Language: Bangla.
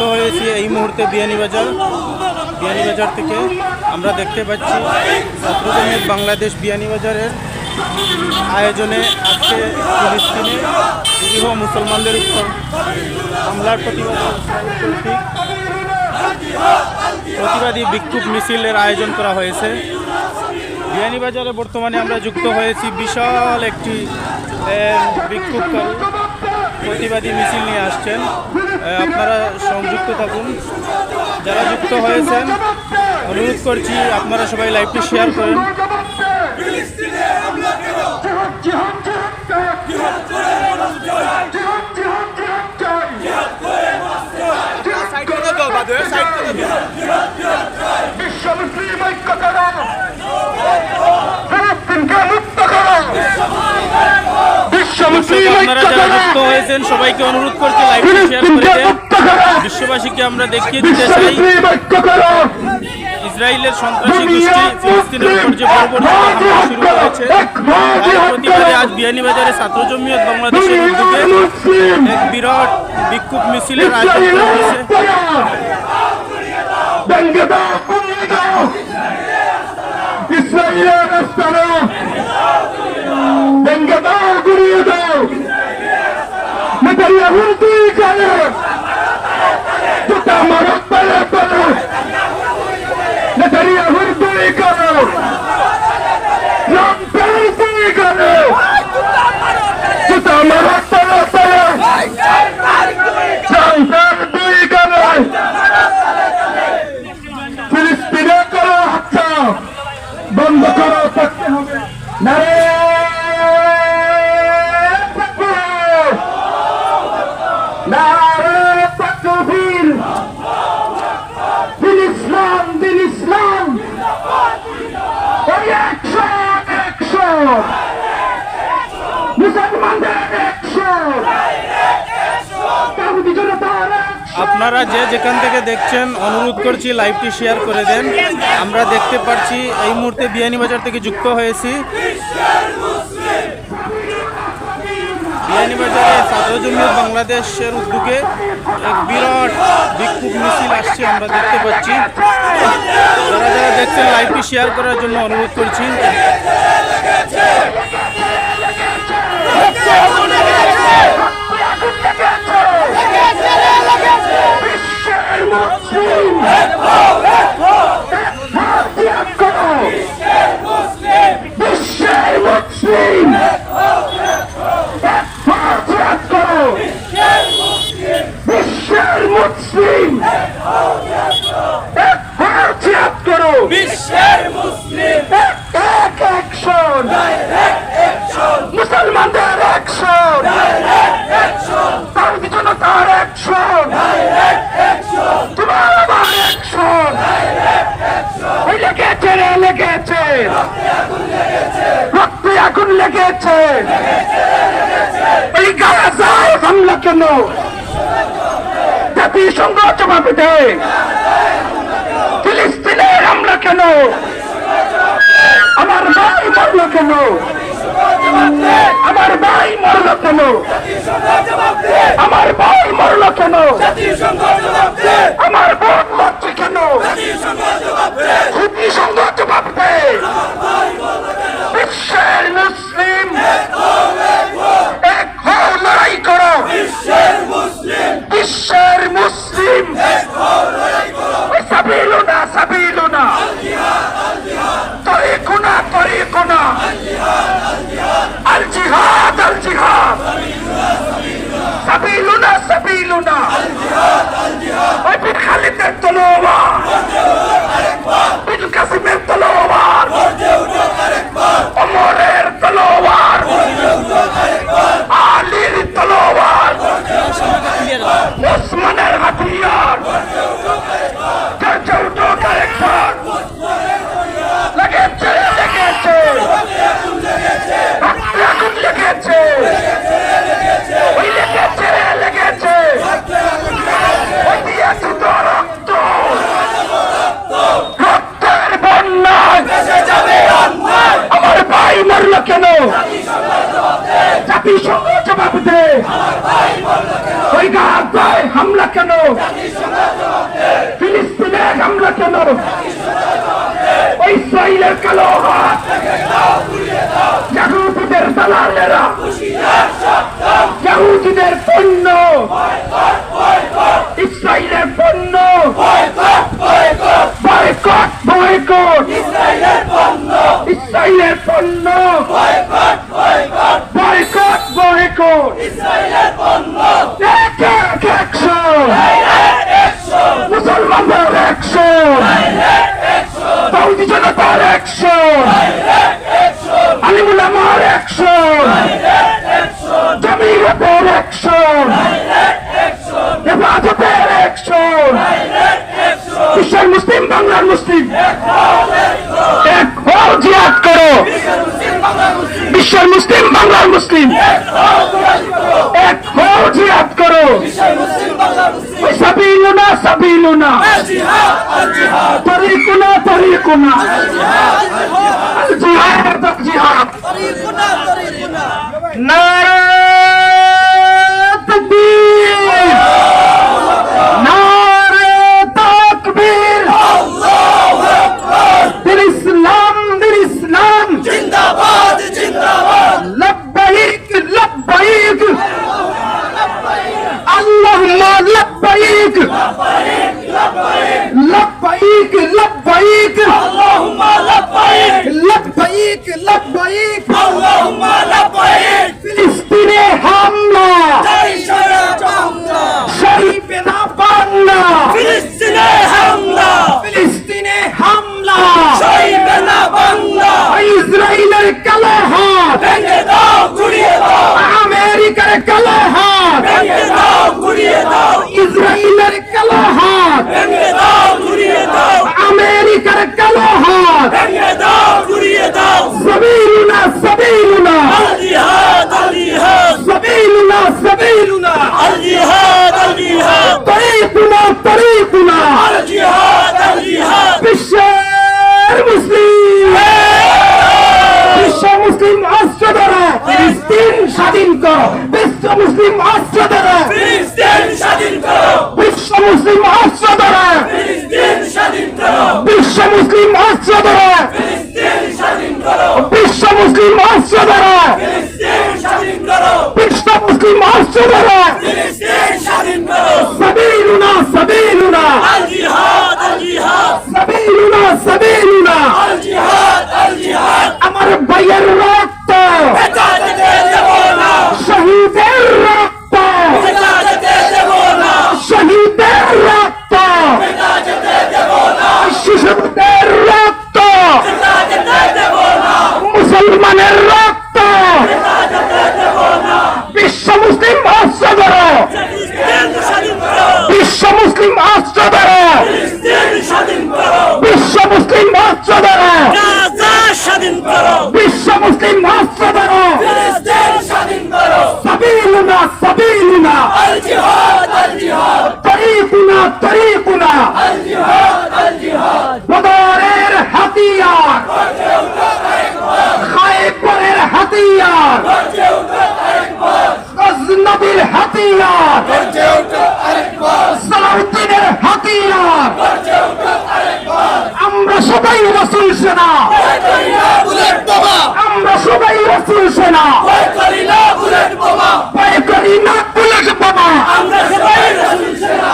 যুক্ত হয়েছি এই মুহূর্তে বিয়ানীবাজার বিয়ানীবাজার থেকে আমরা দেখতে পাচ্ছি জমিয়ত বাংলাদেশ বিয়ানীবাজারের আয়োজনে আজকে ফিলিস্তিনে নিরীহ মুসলমানদের উপর হামলার প্রতিবাদে প্রতিবাদী বিক্ষোভ মিছিলের আয়োজন করা হয়েছে। বিয়ানীবাজারে বর্তমানে আমরা যুক্ত হয়েছি বিশাল একটি বিক্ষোভকারী। প্রতিবাদী মিছিল নিয়ে আসছেন আপনারা সংযুক্ত থাকুন যারা যুক্ত হয়েছেন অনুরোধ করছি আপনারা সবাই লাইভটি শেয়ার করেন করো বিশ্ব মুসলিম আপনারা যারা যুক্ত হয়েছেন সবাইকে অনুরোধ করছি লাইভটি শেয়ার করে দেন। বিশ্ববাসীকে আমরা দেখিয়ে দিতে চাই। ইসরায়েলের সন্ত্রাসী গোষ্ঠী ফিলিস্তিনের উপর যে বর্বরচিত হামলা শুরু তার প্রতিবাদে আজ বিয়ানীবাজারে ছাত্র জমিয়ত বাংলাদেশের উদ্যোগে এক বিরাট বিক্ষোভ মিছিলের আয়োজন করা হয়েছে। ইসরায়েলের রাস্তানো দাও দাও! নেতারিয়াহুর দুই করে জুতা মারো পালে পালে। এটা দুই করে দুই কালে জুতা মারো পালে পালে। লম্পের দুই কালে আপনারা যে যেখান থেকে দেখছেন, অনুরোধ করছি লাইভটি শেয়ার করে দেন। আমরা দেখতে পাচ্ছি এই মুহূর্তে বিয়ানীবাজার থেকে যুক্ত হয়েছি। বিয়ানীবাজারে ছাত্র বাংলাদেশের উদ্যোগে এক বিরাট বিক্ষোভ মিছিল আসছে, আমরা দেখতে পাচ্ছি। যারা যারা দেখছেন লাইভটি শেয়ার করার জন্য অনুরোধ করছি বিশ্বের মুসলিম ত্যাগ করো বিশ্বের মুসলিম ত্যাগ করো বিশ্বের মুসলিম ত্যাগ করো বিশ্বের মুসলিম এক অ্যাকশন মুসলমানদের অ্যাকশন তার জনতার অ্যাকশন তোমার আমার অ্যাকশন ওই লেগেছে রে লেগেছে রক্তে আগুন লেগেছে এই গাজায় হামলা কেন? জাতিসংঘ ফিলিস্তিনের হামলা কেন? আমার ভাই মরল কেন? আমার ভাই মরল কেন? আমার ভাই মরল কেন? আমার বোন মরছে কেন? வேண்டாம் গাজায় হামলা কেন? ফিলিস্তিনে হামলা কেন? ইসরায়েলের কালো হাত। দালালেরা। জাহুদিদের পণ্য ইসরায়েলের পণ্য জনতার অ্যাকশন আলিমুল আমার অ্যাকশন জমিরতের অ্যাকশন হেফাজতের অ্যাকশন বিশ্বের মুসলিম বাংলার মুসলিম এক হও জিয়াদ করো বিশ্বের মুসলিম বাংলার মুসলিম এক হও জিয়াদ করো ওই سبيلنا طريقنا طريقنا الجهاد الجهاد طريقنا طريقنا نار تكبير نار تكبير الله اكبر دل اسلام دل اسلام زندہ باد زندہ باد لبیک لبیک لبیک اللهم لبيك لبيك لبيك আল্লাহুম্মা লাব্বাইক لبيك لبيك আল্লাহুম্মা লাব্বাইক ফিলিস্তিনে হামলা জয় সারা বাংলা শরীফে না বাংলা ফিলিস্তিনে হামলা ফিলিস্তিনে হামলা সইবে না বাংলা ইসরায়েলের কালো আমেরিকার কালো হাত। ইসরায়েলের কালো হাত। মুসলিম রাষ্ট্র দ্বারা। ফিলিস্তিন স্বাধীন করো। বিশ্ব মুসলিম রাষ্ট্র দ্বারা। ফিলিস্তিন স্বাধীন করো। বিশ্ব মুসলিম রাষ্ট্র দ্বারা। ফিলিস্তিন স্বাধীন করো। বিশ্ব মুসলিম রাষ্ট্র দ্বারা। ফিলিস্তিন স্বাধীন করো। বিশ্ব মুসলিম রাষ্ট্র দ্বারা। ফিলিস্তিন স্বাধীন করো। সাবিলুনা সাবিলুনা। আল জিহাদ আল জিহাদ। সাবিলুনা সাবিলুনা আল জিহাদ আল জিহাদ আমার ভাইয়ের রক্ত এটা যেতে দেব না শহীদের রক্ত শহীদের রক্ত শিশুদের রক্ত মুসলমানের রক্ত। বিশ্ব মুসলিম দ্বারা ফিলিস্তিন বিশ্ব মুসলিম দ্বারা ফিলিস্তিন বিশ্ব মুসলিম দ্বারা গাজা বিশ্ব মুসলিম রাষ্ট্র দ্বারা ফিলিস্তিন স্বাধীন করো সাবিলুনা সাবিলুনা আল জিহাদ আল জিহাদ তরিকুনা তরিকুনা আল জিহাদ আল জিহাদ বদরের হাতিয়ার খাইবরের হাতিয়ার গর্জে উঠো আরেকবার গজনবীর হাতিয়ার গর্জে উঠো আরেকবার সালাউদ্দিনের হাতিয়ার গর্জে উঠো আরেকবার আমরা সবাই রসুল সেনা। আমরা সবাই রসুল সেনা। করি না বুলেট বোমা। ভয় করি না পুলিশ বোমা। আমরা সবাই রাসূল সেনা।